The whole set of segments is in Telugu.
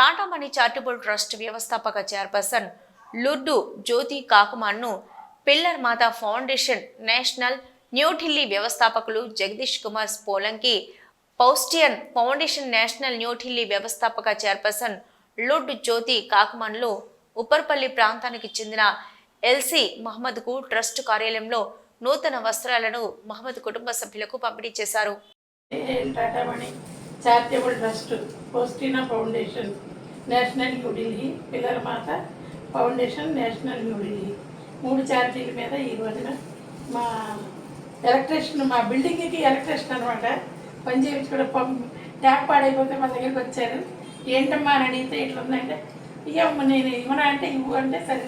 టాటా మనీ చారిటబుల్ ట్రస్ట్ వ్యవస్థాపక చైర్పర్సన్ లుర్డు జ్యోతి కాకుమాన్ను పిల్లర్ మాతా ఫౌండేషన్ నేషనల్ న్యూఢిల్లీ వ్యవస్థాపకులు జగదీష్ కుమార్ పోలంకి పౌస్టియన్ ఫౌండేషన్ నేషనల్ న్యూఢిల్లీ వ్యవస్థాపక చైర్పర్సన్ లుడ్ జ్యోతి కాకుమన్లు ఉప్పర్పల్లి ప్రాంతానికి చెందిన ఎల్సి మహమ్మద్కు ట్రస్ట్ కార్యాలయంలో నూతన వస్త్రాలను మహమ్మద్ కుటుంబ సభ్యులకు పంపిణీ చేశారు. టాటా మణి చారిటబుల్ ట్రస్ట్ పోస్టినా ఫౌండేషన్ నేషనల్ న్యూఢిల్లీ పిల్లల మాత ఫౌండేషన్ నేషనల్ న్యూఢిల్లీ మూడు ఛార్జీల మీద ఈ రోజున మా ఎలక్ట్రిషియన్ మా బిల్డింగ్కి ఎలక్ట్రిషియన్ అనమాట పని చేయించుకోవడం పంప్ ట్యాప్ పాడైపోతే మా దగ్గరికి వచ్చారు. ఏంటమ్మా అని అడిగితే ఇట్లా ఉందంటే ఇవ్వమ్మ నేను ఇవ్వనా అంటే ఇవ్వు అంటే సరే.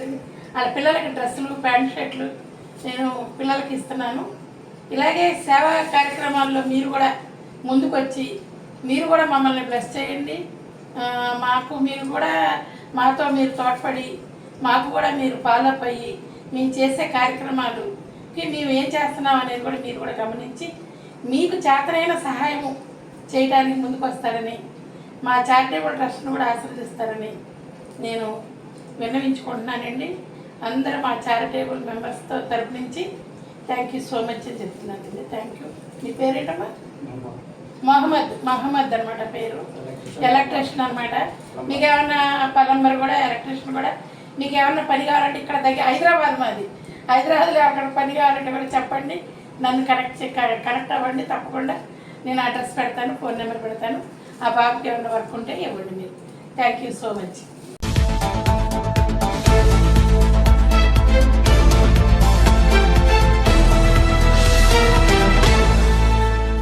వాళ్ళ పిల్లలకి డ్రెస్సులు ప్యాంట్ షర్ట్లు నేను పిల్లలకి ఇస్తున్నాను. ఇలాగే సేవా కార్యక్రమాల్లో మీరు కూడా ముందుకొచ్చి మీరు కూడా మమ్మల్ని బ్లెస్ చేయండి. మాకు మీరు కూడా మాతో మీరు తోడ్పడి మాకు కూడా మీరు ఫాలోఅప్ అయ్యి మేము చేసే కార్యక్రమాలుకి మేము ఏం చేస్తున్నాం అనేది కూడా మీరు కూడా గమనించి మీకు చేతనైన సహాయము చేయడానికి ముందుకు వస్తారని మా చారిటబుల్ ట్రస్ట్ను కూడా ఆశీర్వదిస్తారని నేను విన్నవించుకుంటున్నానండి. అందరూ మా చారిటబుల్ మెంబర్స్తో తరపు నుంచి థ్యాంక్ యూ సో మచ్ అని చెప్తున్నానండి. Thank you. మీ పేరేంటమ్మా? మహమ్మద్. మహమ్మద్ అనమాట పేరు. ఎలక్ట్రిషియన్ అనమాట మీకు ఏమన్నా పలంబర్ కూడా ఎలక్ట్రీషియన్ కూడా. మీకు ఏమన్నా పని కావాలంటే ఇక్కడ దగ్గర హైదరాబాద్ మాది. హైదరాబాద్లో అక్కడ పని కావాలంటే కూడా చెప్పండి. నన్ను కనెక్ట్ కనెక్ట్ అవ్వండి తప్పకుండా. నేను అడ్రస్ పెడతాను ఫోన్ నెంబర్ పెడతాను. ఆ బాబుకి ఏమైనా వర్క్ ఉంటే ఇవ్వండి మీరు. Thank you so much